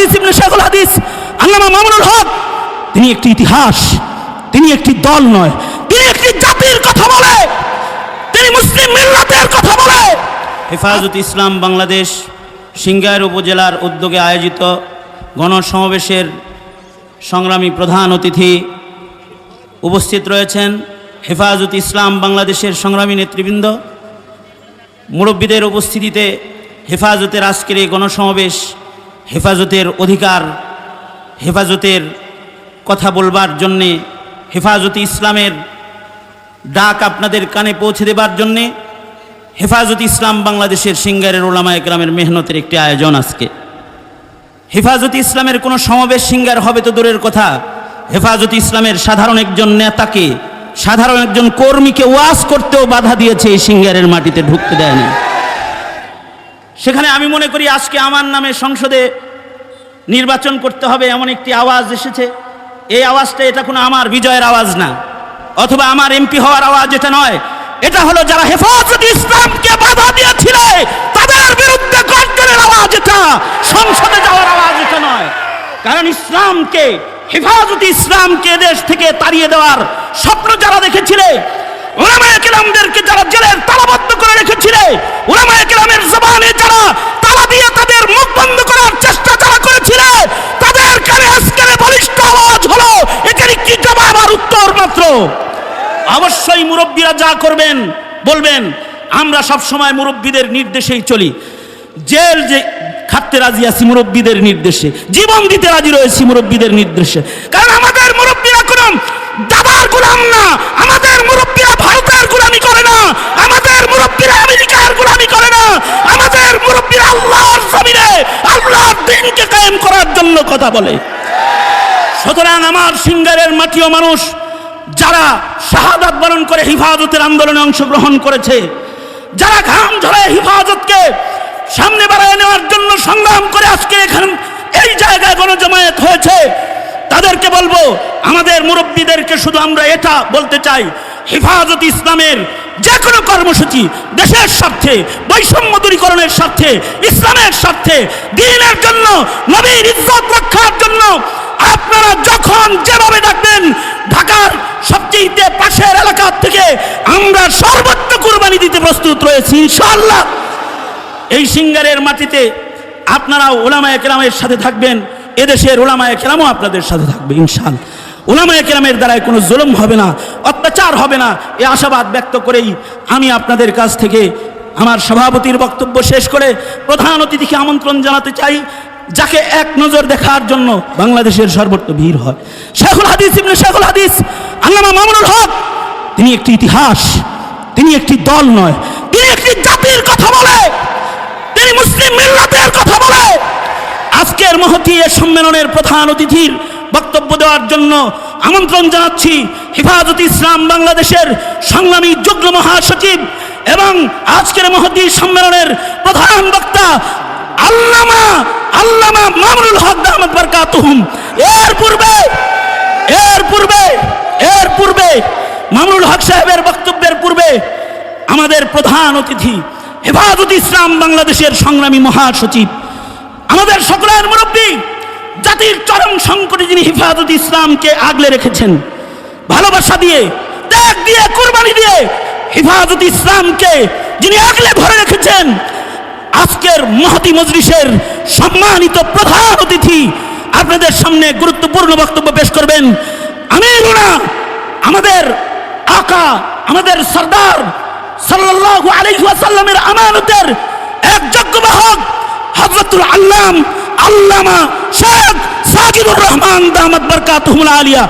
হাদিস, ইবনে শেখুল হাদিস, আল্লামা মামুনুল হক, তিনি একটি ইতিহাস, তিনি একটি দল নয়, তিনি একটি জাতির কথা বলে, তিনি মুসলিম মিল্লাতের কথা বলে। হেফাজত ইসলাম বাংলাদেশ সিঙ্গাইর উপজেলার উদ্যোগে আয়োজিত গণসমাবেশের সংগ্রামী প্রধান অতিথি উপস্থিত রয়েছেন হেফাজত ইসলাম বাংলাদেশের সংগ্রামী নেতৃবৃন্দ। মুরব্বীদের উপস্থিতিতে হেফাজতের আজকের এই গণসমাবেশ হেফাজতের অধিকার, হেফাজতের কথা বলবার জন্যে, হেফাজতে ইসলামের ডাক আপনাদের কানে পৌঁছে দেবার জন্যে, হেফাজত ইসলাম বাংলাদেশের সিঙ্গারের ওলামা একরামের মেহনতের একটি আয়োজন আজকে। হেফাজত ইসলামের কোনো সমাবেশ সিঙ্গার হবে তো দূরের কথা। হেফাজত ইসলামের সাধারণ একজন নেতাকে, সাধারণ একজন কর্মীকে ওয়াজ করতেও বাধা দিয়েছে এই সিঙ্গারের মাটিতে ঢুকতে দেয়নি। সেখানে আমি মনে করি আজকে আমার নামে সংসদে নির্বাচন করতে হবে এমন একটি আওয়াজ এসেছে। এই আওয়াজটা এটা কোনো আমার বিজয়ের আওয়াজ না, অথবা আমার এমপি হওয়ার আওয়াজ এটা নয়। এটা হলো যারা হেফাজত ইসলামকে বাধা দিয়েছিল, তাদের বিরুদ্ধে গর্জনের আওয়াজ এটা, সংসদে যাওয়ার আওয়াজ এটা নয়। কারণ ইসলামকে, হেফাজত ইসলামকে দেশ থেকে তাড়িয়ে দেওয়ার স্বপ্ন যারা দেখেছিলে ওলামায়ে কেরামদেরকে যারা জেলের কেরামের জবানে যারা তালা দিয়ে তাদের মুখ বন্ধ করার চেষ্টা যারা তাদের কানে আজকের বলিষ্ঠ আওয়াজ হলো কি জবাব আর উত্তর মাত্র? অবশ্যই মুরব্বীরা যা করবেন, বলবেন, আমরা সব সময় মুরব্বীদের নির্দেশেই চলি। জেল যে খাটতে রাজি আছি মুরব্বীদের নির্দেশে, জীবন দিতে রাজি রয়েছি মুরব্বীদের নির্দেশে। কারণ আমাদের মুরব্বীরা কোনো দাদার গোলাম না, আমাদের মুরব্বীরা ভারতের গোলামি করে না। জন্য কথা বলে। সুতরাং আমার সিঙ্গারের মাটিও মানুষ যারা শাহাদাত বরণ করে হিফাজতের আন্দোলনে অংশগ্রহণ করেছে, যারা ঘাম ঝরে হিফাজতকে সামনে বাড়ায় নেওয়ার জন্য সংগ্রাম করে আজকে এখান এই জায়গায় গণজমায়েত হয়েছে, তাদেরকে বলব, আমাদের মুরব্বীদেরকে শুধু আমরা এটা বলতে চাই, হেফাজত ইসলামের যে কোনো কর্মসূচি দেশের স্বার্থে বৈষম্য দূরীকরণের স্বার্থে, ইসলামের স্বার্থে, দিনের জন্য, নবীর ইজ্জত রক্ষার জন্য আপনারা যখন যেভাবে ডাকবেন, ঢাকার সবচেয়ে পাশের এলাকার থেকে আমরা সর্বোচ্চ কুরবানি দিতে প্রস্তুত রয়েছি, ইনশাআল্লাহ। এই সিঙ্গারের মাটিতে আপনারা ওলামায় কেরামের সাথে থাকবেন, এদেশের ওলামায় কেরামও আপনাদের সাথে থাকবে ইনশাল ওলামায় কেরামের দ্বারাই কোনো জুলুম হবে না। অত্যাচার হবে না। এ আশাবাদ ব্যক্ত করেই আমি আপনাদের কাছ থেকে আমার সভাপতির বক্তব্য শেষ করে প্রধান অতিথিকে আমন্ত্রণ জানাতে চাই, যাকে এক নজর দেখার জন্য বাংলাদেশের সর্বত্র ভিড় হয়। শেখুল হাদিস ইবনে শেখুল হাদিস, আল্লামা মামুনুল হক, তিনি একটি ইতিহাস, তিনি একটি দল নয়, তিনি একটি জাতির কথা বলে, তিনি মুসলিম মিল্লাতের কথা বলে। আজকের মহতী এ সম্মেলনের প্রধান অতিথির বক্তব্য দেওয়ার জন্য আমন্ত্রণ জানাচ্ছি হেফাজত ইসলাম বাংলাদেশের সংগ্রামী যুগ্ম মহাসচিব এবং আজকের মহতী সম্মেলনের প্রধান বক্তা আল্লামা আল্লামা মামুনুল হক আহমদ বরকাতুহুম। এর পূর্বে এর পূর্বে এর পূর্বে, মামুনুল হক সাহেবের বক্তব্যের পূর্বে আমাদের প্রধান অতিথি হেফাজত ইসলাম বাংলাদেশের সংগ্রামী মহাসচিব, আমাদের সকলের মুরব্বী জাতির চরম সংকটে যিনি হেফাজত ইসলামকে আগলে রেখেছেন, ভালোবাসা দিয়ে, ত্যাগ দিয়ে, কুরবানি দিয়ে হেফাজত ইসলামকে যিনি আগলে ধরে রেখেছেন, আজকের মহতি মজলিসের সম্মানিত প্রধান অতিথি আপনাদের সামনে গুরুত্বপূর্ণ বক্তব্য পেশ করবেন আমিরুনা আমাদের আকা, আমাদের সর্দার সাল্লাল্লাহু আলাইহি ওয়াসাল্লামের আমানতের এক যোগ্য বাহক হযরতুল আল্লাম আল্লামা শেখ সাকিবুর রহমান দামত বরকাতুহুল আলিয়া।